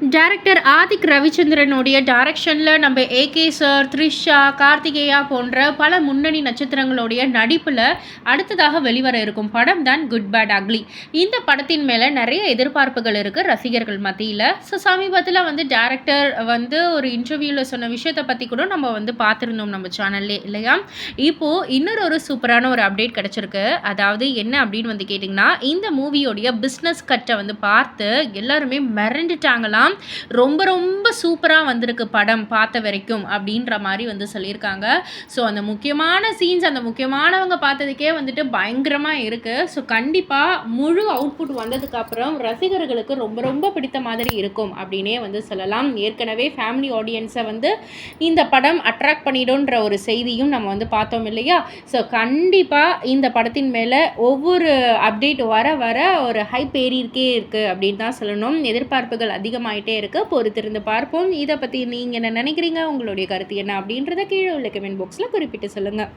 Director Adhik ரவிச்சந்திரனுடைய டைரக்ஷனில் நம்ம AK sir Trisha Karthikeya போன்ற பல முன்னணி நட்சத்திரங்களுடைய நடிப்பில் அடுத்ததாக வெளிவர இருக்கும் படம் தான் குட் பேட் அக்லி இந்த படத்தின் மேலே நிறைய எதிர்பார்ப்புகள் இருக்குது ரசிகர்கள் மத்தியில். ஸோ சமீபத்தில் வந்து டேரக்டர் வந்து ஒரு இன்டர்வியூவில் சொன்ன விஷயத்தை பற்றி கூட நம்ம வந்து பார்த்துருந்தோம் நம்ம சேனல்லே இல்லையா? இப்போது இன்னொரு ஒரு சூப்பரான ஒரு அப்டேட் கிடச்சிருக்கு. அதாவது என்ன அப்படின்னு வந்து கேட்டிங்கன்னா இந்த மூவியோடைய பிஸ்னஸ் கட்டை வந்து பார்த்து எல்லாருமே மிரண்டுட்டாங்களாம். ரொம்ப ரொம்ப சூப்பராக வந்திருக்கு படம் பார்த்த வரைக்கும் அப்படின்ற மாதிரி வந்து சொல்லியிருக்காங்க. ஸோ அந்த முக்கியமான சீன்ஸ் அந்த முக்கியமானவங்க பார்த்ததுக்கே வந்துட்டு பயங்கரமாக இருக்குது ஸோ கண்டிப்பாக முழு அவுட்புட் வந்ததுக்கப்புறம் ரசிகர்களுக்கு ரொம்ப ரொம்ப பிடித்த மாதிரி இருக்கும் அப்படின்னே வந்து சொல்லலாம். ஏற்கனவே ஃபேமிலி ஆடியன்ஸை வந்து இந்த படம் அட்ராக்ட் பண்ணிடும்ன்ற ஒரு செய்தியும் நம்ம வந்து பார்த்தோம் இல்லையா? ஸோ கண்டிப்பாக இந்த படத்தின் மேலே ஒவ்வொரு அப்டேட் வர வர ஒரு ஹைப் ஏறியிருக்கே இருக்குது அப்படின்னு தான் சொல்லணும். எதிர்பார்ப்புகள் அதிகமாயிட்டே இருக்குது பொறுத்திருந்து பார்ப்போம். இதை பற்றி நீங்கள் என்ன நினைக்கிறீங்க? உங்களுடைய கருத்து என்ன அப்படின்றத கீழே உள்ள கமெண்ட் பாக்ஸில் குறிப்பிட்டு சொல்லுங்கள்